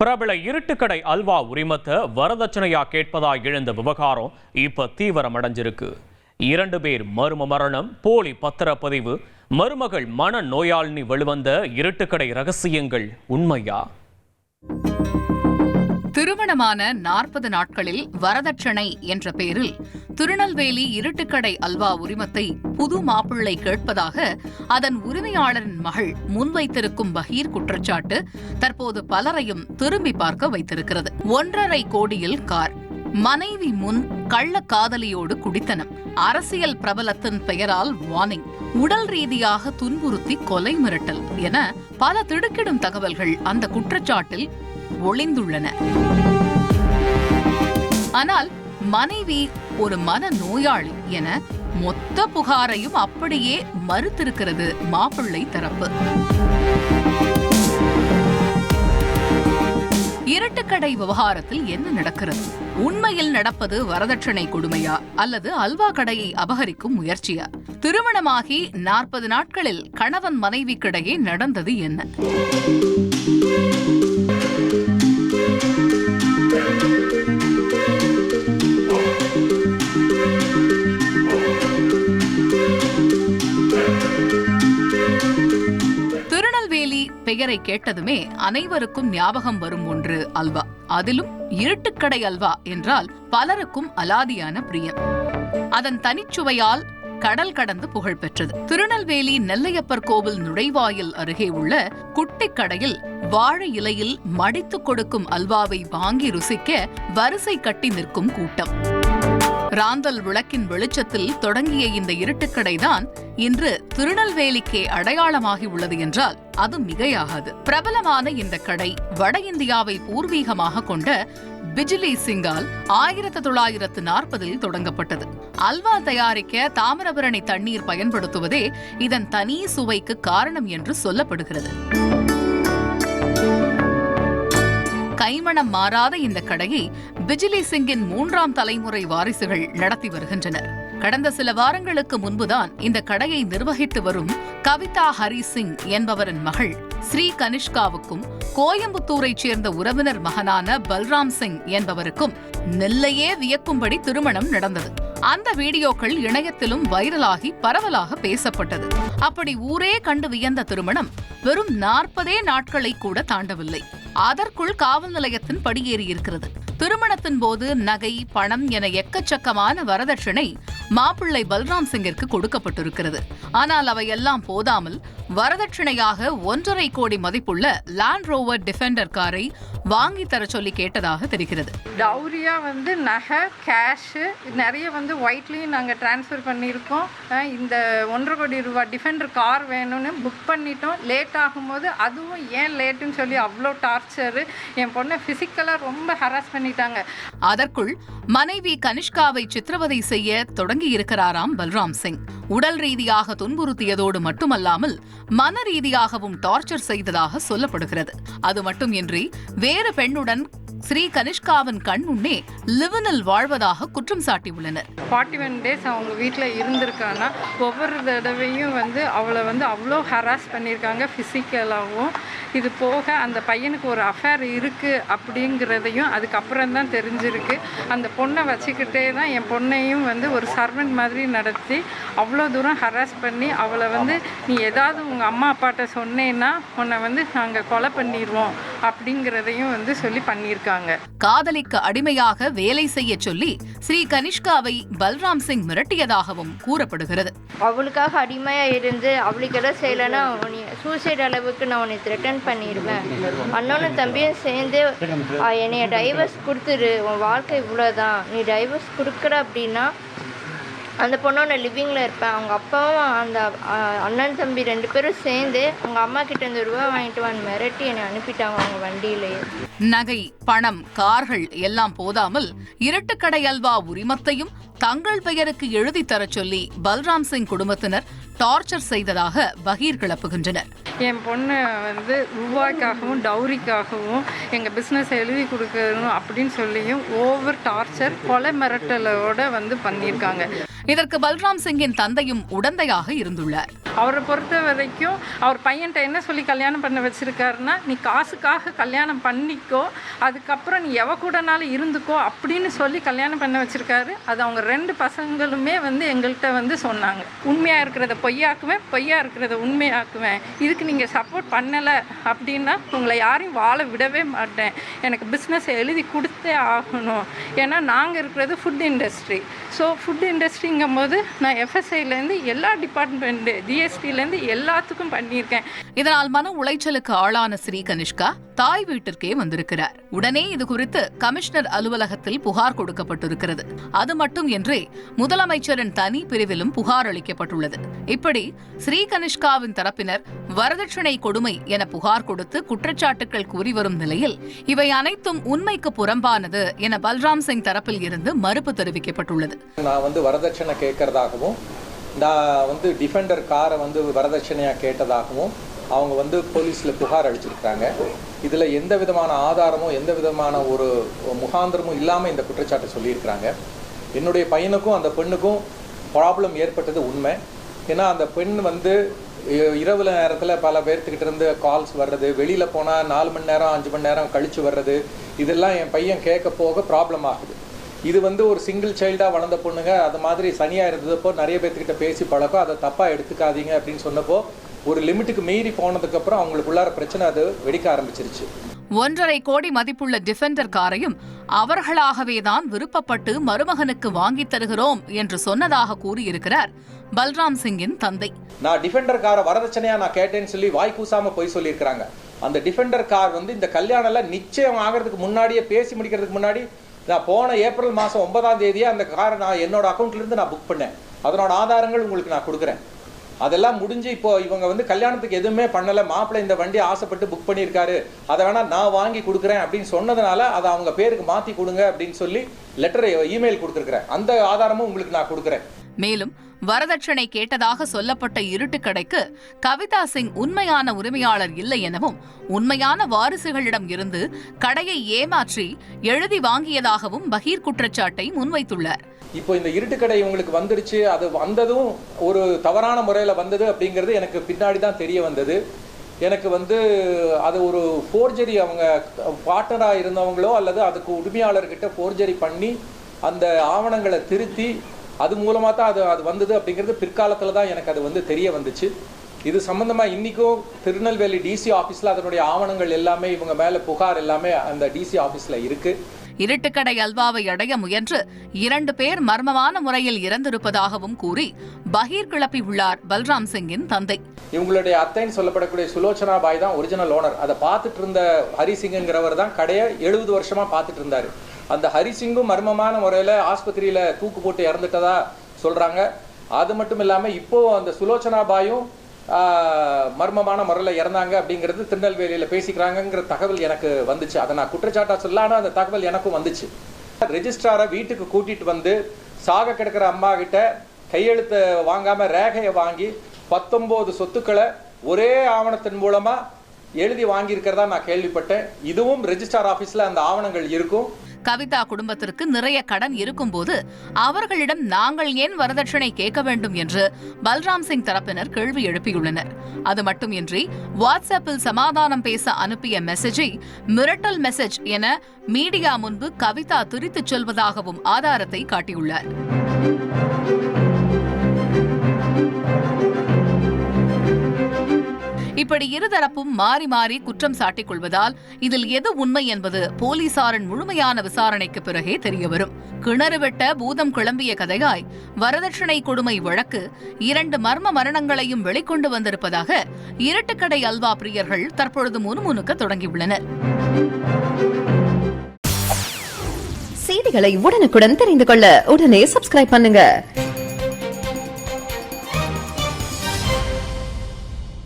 பிரபல இருட்டுக்கடை அல்வா உரிமத்தை வரதட்சணையா கேட்பதா எழுந்த விவகாரம் இப்ப தீவிரம் அடைஞ்சிருக்கு இரண்டு பேர் மர்ம மரணம் போலி பத்திரப்பதிவு மருமகள் மன நோயாளினி வெளிவந்த இருட்டுக்கடை ரகசியங்கள் உண்மையா? திருமணமான நாற்பது நாட்களில் வரதட்சணை என்ற பெயரில் திருநெல்வேலி இருட்டுக்கடை அல்வா உரிமத்தை புது மாப்பிள்ளை கேட்பதாக அதன் உரிமையாளரின் மகள் முன்வைத்திருக்கும் பகீர் குற்றச்சாட்டு தற்போது பலரையும் திரும்பி பார்க்க வைத்திருக்கிறது. ஒன்றரை கோடியில் கார். மனைவி முன் கள்ள காதலியோடு குடித்தனம். அரசியல் பிரபலத்தின் பெயரால் வார்னிங். உடல் ரீதியாக துன்புறுத்தி கொலை மிரட்டல் என பல திடுக்கிடும் தகவல்கள் அந்த குற்றச்சாட்டில் ஒளிந்துள்ளன. ஆனால் மனைவி ஒரு மன நோயாளி என மொத்த புகாரையும் அப்படியே மறுத்திருக்கிறது மாப்பிள்ளை தரப்பு. இரட்டுக்கடை விவகாரத்தில் என்ன நடக்கிறது? உண்மையில் நடப்பது வரதட்சணை கொடுமையா? அல்லது அல்வா கடையை அபகரிக்கும் முயற்சியா? திருமணமாகி நாற்பது நாட்களில் கணவன் மனைவிக்கிடையே நடந்தது என்ன? பெயரை கேட்டதுமே அனைவருக்கும் ஞாபகம் வரும் ஒன்று அல்வா. அதிலும் இருட்டுக்கடை அல்வா என்றால் பலருக்கும் அலாதியான பிரியம். அதன் தனிச்சுவையால் கடல் கடந்து புகழ் பெற்றது. திருநெல்வேலி நெல்லையப்பர் கோவில் நுழைவாயில் அருகே உள்ள குட்டிக் கடையில் வாழை இலையில் மடித்துக் கொடுக்கும் அல்வாவை வாங்கி ருசிக்க வரிசை கட்டி நிற்கும் கூட்டம். ராந்தல் விளக்கின் வெளிச்சத்தில் தொடங்கிய இந்த இருட்டுக்கடைதான் இன்று திருநெல்வேலிக்கே அடையாளமாகி உள்ளது என்றால் அது மிகையாகாது. பிரபலமான இந்த கடை வட இந்தியாவை பூர்வீகமாக கொண்ட பிஜிலி சிங்கால் ஆயிரத்து தொள்ளாயிரத்து நாற்பதில் தொடங்கப்பட்டது. அல்வா தயாரிக்க தாமிரபரணி தண்ணீர் பயன்படுத்துவதே இதன் தனி சுவைக்கு காரணம் என்று சொல்லப்படுகிறது. கைமணம் மாறாத இந்த கடையை பிஜிலி சிங்கின் மூன்றாம் தலைமுறை வாரிசுகள் நடத்தி வருகின்றனர். கடந்த சில வாரங்களுக்கு முன்புதான் இந்த கடையை நிர்வகித்து வரும் கவிதா ஹரி சிங் என்பவரின் மகள் ஸ்ரீ கனிஷ்காவுக்கும் கோயம்புத்தூரைச் சேர்ந்த உறவினர் மகனான பல்ராம் சிங் என்பவருக்கும் நெல்லையே வியக்கும்படி திருமணம் நடந்தது. அந்த வீடியோக்கள் இணையத்திலும் வைரலாகி பரவலாக பேசப்பட்டது. அப்படி ஊரே கண்டு வியந்த திருமணம் வெறும் நாற்பதே நாட்களை கூட தாண்டவில்லை. அதற்குள் காவல் நிலையத்தின் படியேறியிருக்கிறது திருமணத்தின் போது நகை பணம் என எக்கச்சக்கமான வரதட்சணை மாப்பிள்ளை பல்ராம் சிங்கிற்கு கொடுக்கப்பட்டிருக்கிறது. ஆனால் அவையெல்லாம் போதாமல் வரதட்சணையாக ஒன்றரை கோடி மதிப்புள்ள லேண்ட் ரோவர் டிஃபெண்டர் காரை வாங்கி தர சொல்லி கேட்டதாக தெரிகிறது. டவுரியா வந்து நகை கேஷு நிறைய வந்து ஒயிட்லேயும் நாங்கள் ட்ரான்ஸ்ஃபர் பண்ணியிருக்கோம். இந்த ஒன்றரை கோடி ரூபா டிஃபெண்டர் கார் வேணும்னு புக் பண்ணிட்டோம். லேட் ஆகும்போது அதுவும் ஏன் லேட்டுன்னு சொல்லி அவ்வளோ டார்ச்சரு என் பொண்ணை ஃபிசிக்கலாக ரொம்ப ஹராஸ் பண்ணிட்டாங்க. அதற்குள் மனைவி கனிஷ்காவை சித்திரவதை செய்ய தொடங்கி இருக்கிறாராம் பல்ராம் சிங். உடல் ரீதியாக துன்புறுத்தியதோடு மட்டுமல்லாமல் மன ரீதியாகவும் டார்ச்சர் செய்ததாக சொல்லப்படுகிறது. அது மட்டுமின்றி வேறு பெண்ணுடன் ஸ்ரீ கனிஷ்காவின் கண் முன்னே லிவனில் வாழ்வதாக குற்றம் சாட்டியுள்ளனர். ஃபார்ட்டி ஒன் டேஸ் அவங்க வீட்டில் இருந்திருக்கான்னா ஒவ்வொரு தடவையும் வந்து அவளை வந்து அவ்வளோ ஹராஸ் பண்ணியிருக்காங்க ஃபிசிக்கலாகவும் இது போக அந்த பையனுக்கு ஒரு அஃபேர் இருக்குது அப்படிங்கிறதையும் அதுக்கப்புறம் தான் தெரிஞ்சிருக்கு. அந்த பொண்ணை வச்சுக்கிட்டே தான் என் பொண்ணையும் வந்து ஒரு சர்வெண்ட் மாதிரி நடத்தி அவ்வளோ தூரம் ஹராஸ் பண்ணி அவளை வந்து நீ ஏதாவது உங்கள் அம்மா அப்பாட்ட சொன்னேன்னா உன்னை வந்து நாங்கள் கொலை பண்ணிடுவோம் அப்படிங்கிறதையும் வந்து சொல்லி பண்ணியிருக்காங்க. காதலிக்கு அடிமையாக வேலை செய்ய சொல்லி ஸ்ரீ கனிஷ்காவை பல்ராம் சிங் மிரட்டியதாகவும் கூறப்படுகிறது. அவளுக்காக அடிமையாக இருந்து அவளுக்கு எதாவது செய்யலைன்னா உன்னை சூசைட் அளவுக்கு நான் உன்னை த்ரெட்டன் பண்ணிடுவேன் அண்ணனும் தம்பியும் சேர்ந்து "ஆ, என்னைய டைவர்ஸ் கொடுத்துரு. உன் வாழ்க்கை இவ்வளோதான் நீ டைவர்ஸ் கொடுக்குற அப்படின்னா அந்த பொண்ணோட லிவிங்கில் இருப்பேன். அவங்க அப்பாவும் அந்த அண்ணன் தம்பி ரெண்டு பேரும் சேர்ந்து அவங்க அம்மா கிட்ட இந்த ரூபா வாங்கிட்டு வந்து மிரட்டி என்னை அனுப்பிட்டாங்க அவங்க வண்டியிலேயே. நகை பணம் கார்கள் எல்லாம் போதாமல் இரட்டுக்கடை அல்வா உரிமத்தையும் தங்கள் பெயருக்கு எழுதி தரச் சொல்லி பல்ராம் சிங் குடும்பத்தினர் டார்ச்சர் செய்ததாக பகீர் கிளப்புகின்றனர். என் பொண்ணு வந்து ரூபாய்க்காகவும் டௌரிக்காகவும் எங்கள் பிஸ்னஸ் எழுதி கொடுக்கணும் அப்படின்னு சொல்லியும் ஓவர் டார்ச்சர் கொலை மிரட்டலோட வந்து பண்ணியிருக்காங்க. இதற்கு பல்ராம் சிங்கின் தந்தையும் உடந்தையாக இருந்துள்ளார். அவரை பொறுத்த வரைக்கும் அவர் பையன்கிட்ட என்ன சொல்லி கல்யாணம் பண்ண வச்சிருக்காருன்னா நீ காசுக்காக கல்யாணம் பண்ணிக்கோ அதுக்கப்புறம் நீ எவ கூடனாலும் இருந்துக்கோ அப்படின்னு சொல்லி கல்யாணம் பண்ண வச்சிருக்காரு. அது அவங்க ரெண்டு பசங்களுமே வந்து எங்கள்கிட்ட வந்து சொன்னாங்க. உண்மையாக இருக்கிறத பொய்யாக்குவேன் பொய்யா இருக்கிறத உண்மையாக்குவேன். இதுக்கு நீங்கள் சப்போர்ட் பண்ணலை அப்படின்னா உங்களை யாரையும் வாழ விடவே மாட்டேன். எனக்கு பிஸ்னஸ் எழுதி கொடுத்தே ஆகணும். ஏன்னா நாங்கள் இருக்கிறது food industry so food industry இண்டஸ்ட்ரிங்கும் போது நான் எஃப்எஸ்ஐலேருந்து எல்லா டிபார்ட்மெண்ட்டு ஜிஎஸ்டிலேருந்து எல்லாத்துக்கும் பண்ணியிருக்கேன். இதனால் மன உளைச்சலுக்கு ஆளான ஸ்ரீ கனிஷ்கா தாய் வீட்டிற்கே வந்திருக்கிறார். உடனே இது குறித்து கமிஷனர் அலுவலகத்தில் புகார் கொடுக்கப்பட்டிருக்கிறது. அது மட்டும் என்றே முதலமைச்சரின் தனி பிரிவிலும் புகார் அளிக்கப்பட்டுள்ளது. இப்படி ஸ்ரீ கனிஷ்காவின் தரப்பினர் வரதட்சணை கொடுமை என புகார் கொடுத்து குற்றச்சாட்டுகள் கூறி வரும் நிலையில் இவை அனைத்தும் உண்மைக்கு புறம்பானது என பல்ராம் சிங் தரப்பில் இருந்து மறுப்பு தெரிவிக்கப்பட்டுள்ளது. நான் வந்து வரதட்சணை கேட்கறதாகவும் நான் வந்து டிஃபெண்டர் காரை வந்து வரதட்சணையாக கேட்டதாகவும் அவங்க வந்து போலீஸில் புகார் அளிச்சிருக்கிறாங்க. இதில் எந்த விதமான ஆதாரமும் எந்த விதமான ஒரு முகாந்திரமும் இல்லாமல் இந்த குற்றச்சாட்டை சொல்லியிருக்கிறாங்க. என்னுடைய பையனுக்கும் அந்த பெண்ணுக்கும் ப்ராப்ளம் ஏற்பட்டது உண்மை. ஏன்னா அந்த பெண் வந்து இ- இரவு நேரத்தில் பல பேர்த்துக்கிட்ட இருந்து கால்ஸ் வர்றது வெளியில் போனால் நாலு மணி நேரம் அஞ்சு மணி நேரம் கழித்து வர்றது இதெல்லாம் என் பையன் கேட்க போக ப்ராப்ளம் ஆகுது. இது வந்து ஒரு சிங்கிள் சைல்டாக வளர்ந்த பொண்ணுங்க அது மாதிரி சனியாக இருந்ததப்போ நிறைய பேர்த்துக்கிட்ட பேசி பழக்கம் அதை தப்பாக எடுத்துக்காதீங்க அப்படின்னு சொன்னப்போ ஒரு லிமிட்டுக்கு மீறி போனதுக்கப்புறம் அவங்களுக்குள்ளார பிரச்சனை அது வெடிக்க ஆரம்பிச்சிருச்சு. ஒன்றரை கோடி மதிப்புள்ள டிஃபெண்டர் காரையும் அவர்களாகவேதான் விருப்பப்பட்டு மருமகனுக்கு வாங்கித் தருகிறோம் என்று சொன்னதாக கூறியிருக்கிறார் பல்ராம் சிங்கின் தந்தை. நான் டிஃபெண்டர் காரை வரதட்சணையா நான் கேட்டேன்னு சொல்லி வாய் கூசாம போய் சொல்லியிருக்கிறாங்க. அந்த டிஃபெண்டர் கார் வந்து இந்த கல்யாணம்லாம் நிச்சயம் ஆகிறதுக்கு முன்னாடியே பேசி முடிக்கிறதுக்கு முன்னாடி நான் போன ஏப்ரல் மாதம் ஒன்பதாம் தேதியே அந்த காரை நான் என்னோட அக்கௌண்ட்லேருந்து நான் புக் பண்ணேன். அதனோட ஆதாரங்கள் உங்களுக்கு நான் கொடுக்குறேன். அதெல்லாம் முடிஞ்சு இப்போ இவங்க வந்து கல்யாணத்துக்கு எதுவுமே பண்ணலை. மாப்பிள்ளை இந்த வண்டி ஆசைப்பட்டு புக் பண்ணியிருக்காரு. அதை வேணால் நான் வாங்கி கொடுக்குறேன் அப்படின்னு சொன்னதுனால அதை அவங்க பேருக்கு மாற்றி கொடுங்க அப்படின்னு சொல்லி லெட்டர் இமெயில் கொடுத்துருக்குறேன். அந்த ஆதாரமும் உங்களுக்கு நான் கொடுக்குறேன். மேலும் வரதட்சணை கேட்டதாக சொல்லப்பட்ட இருட்டுக்கடைக்கு கவிதா சிங் உண்மையான உரிமையாளர் இல்லை எனவும் உண்மையான வாரிசுகளிடம் இருந்து கடையை ஏமாற்றி எழுதி வாங்கியதாகவும் பகீர் குற்றச்சாட்டை முன்வைத்துள்ளார். இப்போ இந்த இருட்டுக்கடை இவங்களுக்கு வந்துடுச்சு. அது வந்ததும் ஒரு தவறான முறையில் வந்தது அப்படிங்கிறது எனக்கு பின்னாடி தான் தெரிய வந்தது. எனக்கு வந்து அது ஒரு ஃபோர்ஜரி அவங்க பார்ட்னராக இருந்தவங்களோ அல்லது அதுக்கு உரிமையாளர்கிட்ட ஃபோர்ஜரி பண்ணி அந்த ஆவணங்களை திருத்தி அது மூலமாக தான் அது அது வந்தது அப்படிங்கிறது பிற்காலத்தில் தான் எனக்கு அது வந்து தெரிய வந்துச்சு. இது சம்பந்தமாக இன்றைக்கும் திருநெல்வேலி டிசி ஆஃபீஸில் அதனுடைய ஆவணங்கள் எல்லாமே இவங்க மேலே புகார் எல்லாமே அந்த டிசி ஆஃபீஸில் இருக்குது இருட்டுக்கடை அல்வாவை அடைய முயன்று இரண்டு பேர் மர்மமான முறையில் இறந்திருப்பதாகவும் கூறி பகீர் கிளப்பியுள்ளார் பல்ராம் சிங்கின் தந்தை. இவங்களுடைய அத்தைன்னு சொல்லப்படக்கூடிய சுலோச்சனா பாய் தான் ஒரிஜினல் ஓனர் அதை பார்த்துட்டு இருந்த ஹரிசிங்கிறவர் தான் கடையை எழுபது வருஷமா பார்த்துட்டு இருந்தாரு. அந்த ஹரிசிங்கும் மர்மமான முறையில் ஆஸ்பத்திரியில் தூக்கு போட்டு இறந்துட்டதா சொல்கிறாங்க அது மட்டும் இல்லாமல் இப்போது அந்த சுலோச்சனா பாயும் மர்மமான முறையில் இறந்தாங்க அப்படிங்கிறது திருநெல்வேலியில் பேசிக்கிறாங்கங்கிற தகவல் எனக்கு வந்துச்சு. அதை நான் குற்றச்சாட்டாக சொல்ல அந்த தகவல் எனக்கும் வந்துச்சு. ரெஜிஸ்ட்ராரை வீட்டுக்கு கூட்டிகிட்டு வந்து சாக கிடக்கிற அம்மா கிட்ட கையெழுத்து வாங்காமல் ரேகையை வாங்கி பத்தொம்போது சொத்துக்களை ஒரே ஆவணத்தின் மூலமாக எழுதி வாங்கியிருக்கிறதா நான் கேள்விப்பட்டேன். இதுவும் ரெஜிஸ்ட்ரார் ஆஃபீஸில் அந்த ஆவணங்கள் இருக்கும். கவிதா குடும்பத்திற்கு நிறைய கடன் இருக்கும்போது அவர்களிடம் நாங்கள் ஏன் வரதட்சணை கேட்க வேண்டும் என்று பல்ராம் சிங் தரப்பினர் கேள்வி எழுப்பியுள்ளனர். அது மட்டுமின்றி வாட்ஸ்அப்பில் சமாதானம் பேச அனுப்பிய மெசேஜை மிரட்டல் மெசேஜ் என மீடியா முன்பு கவிதா திரித்துச் சொல்வதாகவும் ஆதாரத்தை காட்டியுள்ளார். இப்படி இருதரப்பும் மாறி மாறி குற்றம் சாட்டிக் கொள்வதால் இதில் எது உண்மை என்பது போலீசாரின் முழுமையான விசாரணைக்கு பிறகே தெரியவரும். கிணறு வெட்ட பூதம் கிளம்பிய கதையாய் வரதட்சணை கொடுமை வழக்கு இரண்டு மர்ம மரணங்களையும் வெளிக்கொண்டு வந்திருப்பதாக இருட்டுக்கடை அல்வா பிரியர்கள் தற்பொழுது முணுமுணுக்க தொடங்கியுள்ளனர். செய்திகளை உடனுக்குடன் தெரிந்து கொள்ள உடனே சப்ஸ்கிரைப் பண்ணுங்க.